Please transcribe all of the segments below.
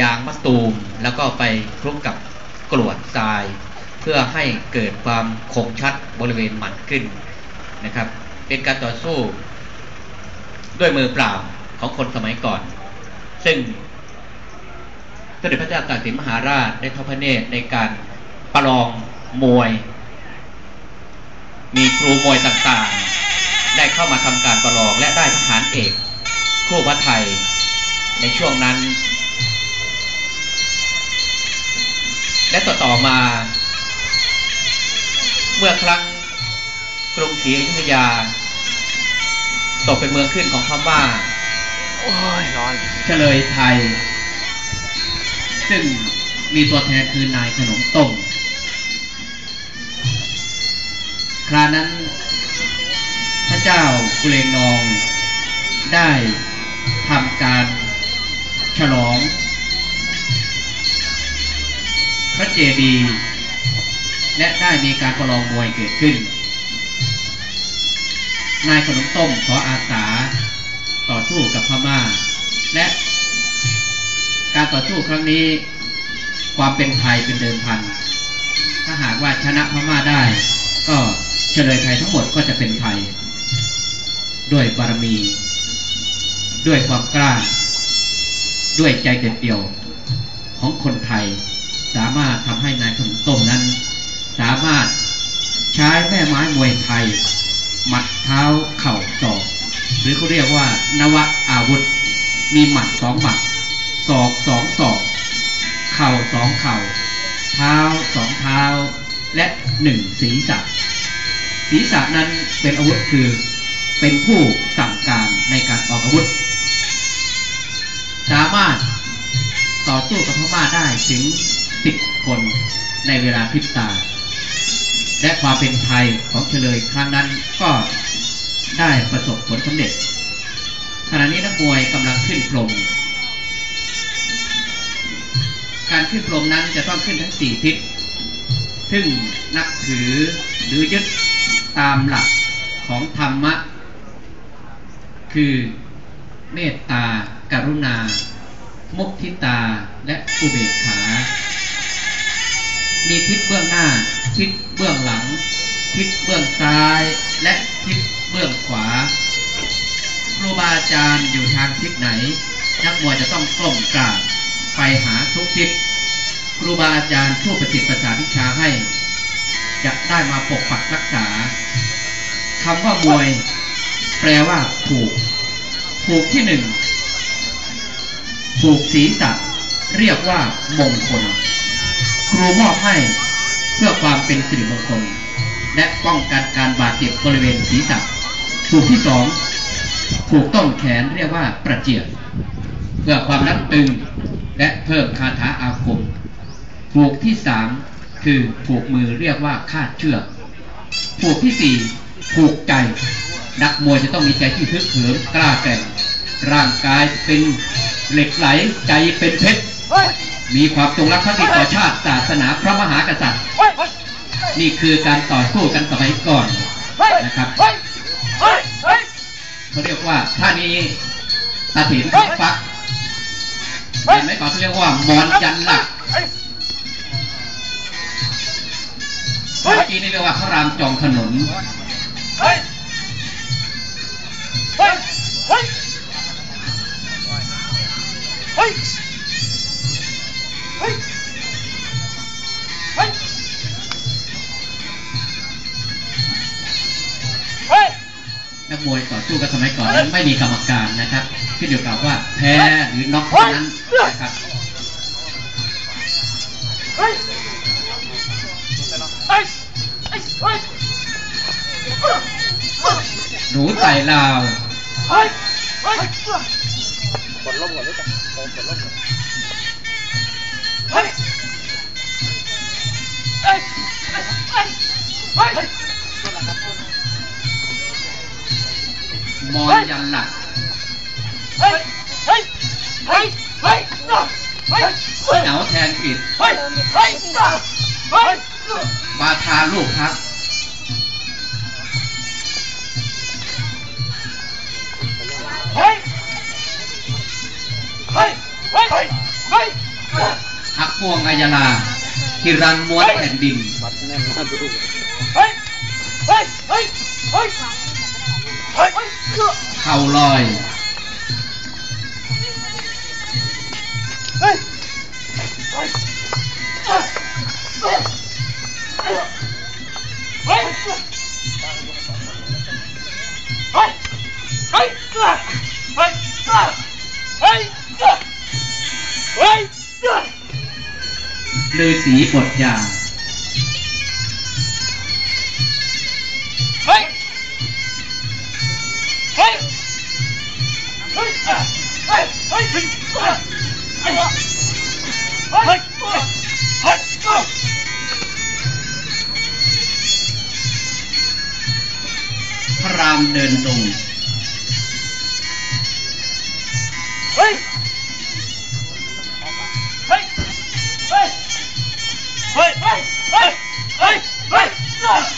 ยางมะตูมแล้วก็ไปคลุกกับกรวดทราย เพื่อให้เกิดความคงชัดบริเวณหมันขึ้นนะครับ เป็นการต่อสู้ด้วยมือเปล่าของคนสมัยก่อน ซึ่งสมเด็จพระเจ้าตากสินมหาราชได้ทอดพระเนตรในการประลองมวย มีครูมวยต่างๆ ได้เข้ามาทำการประลองและได้ทหารเอกคู่พระไทยในช่วงนั้น และต่อต่อมา เมื่อครั้งกรุงศรีอยุธยา ตกเป็นเมืองขึ้นของพม่าโอ้ยร้อนเฉลยไทย ซึ่งมีตัวแทนคือนายขนมต้มครานั้น พระเจ้ากุเลงนองได้ทำการฉลอง พระเจดีย์และได้มีการประลองมวยเกิดขึ้น นายขนมต้มขออาสาต่อสู้กับพม่า และการต่อสู้ครั้งนี้ ความเป็นไทยเป็นเดิมพัน ถ้าหากว่าชนะพม่าได้ ก็เฉลยไทยทั้งหมดก็จะเป็นไทย ด้วยบารมี ด้วยความกล้า ด้วยใจเด็ดเดี่ยวของคนไทย สามารถทำให้นายขนมต้มนั้น สามารถใช้แม่ไม้มวยไทย หมัดเท้าเข่าศอกหรือเขาเรียกว่า นวะอาวุธ มีหมัดสองหมัดศอกสองศอกเข่าสองเข่า เท้าสองเท้า และหนึ่งศีรษะศีรษะนั้นเป็นอาวุธคือเป็นผู้สั่งการในการออกอาวุธ สามารถต่อสู้กับพม่าได้ถึง สิบคนในเวลาพริบตา และความเป็นไทยของเฉลยครั้งนั้นก็ได้ประสบผลสำเร็จ ขณะนี้นักมวยกำลังขึ้นพรม การขึ้นพรมนั้นจะต้องขึ้นทั้งสี่ทิศ ซึ่งนับถือหรือยึดตามหลักของธรรมะ คือเมตตา กรุณา มุทิตาและอุเบกขา มีทิศเบื้องหน้า ทิศเบื้องหลัง ทิศเบื้องซ้าย และทิศเบื้องขวา ครูบาอาจารย์อยู่ทางทิศไหน นักมวยจะต้องกล้มกราบไปหาทุกทิศ ครูบาอาจารย์ผู้ประสิทธิ์ประสาทวิชาให้ จะได้มาปกปักรักษาคำว่ามวย แปลว่าผูก ผูกที่หนึ่งผูกศีรษะเรียกว่ามงคลค รูมอบให้ เพื่อความเป็นสิริมงคล และป้องกันการบาดเจ็บบริเวณศีรษะผูกที่สองผูกต้นแขนเรียกว่าประเจียดเพื่อความรัดตึงและเพิ่มคาถาอาคมผูกที่สามคือผูกมือเรียกว่าคาดเชือกผูกที่สี่ผูกใจ นักมวยจะต้องมีใจที่ฮึกเหิมกล้าแกร่งร่างกายเป็นเหล็กไหลใจเป็นเพชร มีความจงรักภักดีต่อชาติศาสนาพระมหากษัตริย์ นี่คือการต่อสู้กันสมัยก่อนนะครับเขาเรียกว่าท่านี้ตาถินฟักเฮ้ยเห็นไหมก่อนเขาเรียกว่ามอนยันหลักเฮ้ยเมื่อกี้นี่เรียกว่าพระรามจองถนนเฮ้ย นักมวยต่อสู้กันสมัยก่อนนั้นไม่มีกรรมการนะครับขึ้นอยู่กับว่าแพ้หรือน็อกเท่านั้นนะครับเฮ้ยเฮ้ยเฮ้ยเฮ้ยหนูไต่ลาวเฮ้ยเฮ้ยกดล่มก่อนด้วยกันโดนกดล่มก่อน มอญยันหลักเหนาแทนผิดบาทาลูกครับหักพวงอายนาฮิรันม้วนแผ่นดินเฮ้ยเฮ้ยเฮ้ยเฮ้ย hầu lời ฤาษีบทยาามเดินตรง เฮ้ย เฮ้ย เฮ้ย เฮ้ย เฮ้ย เฮ้ย เฮ้ย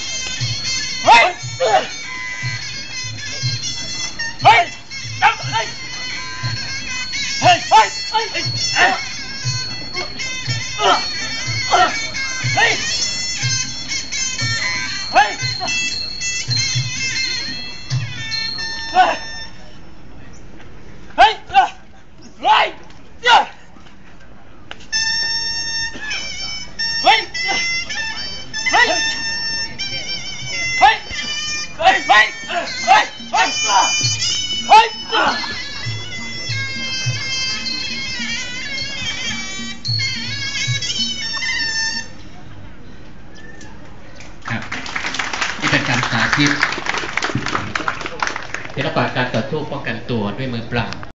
ยิบศิลปะการต่อสู้ป้องกันตัวด้วยมือเปล่า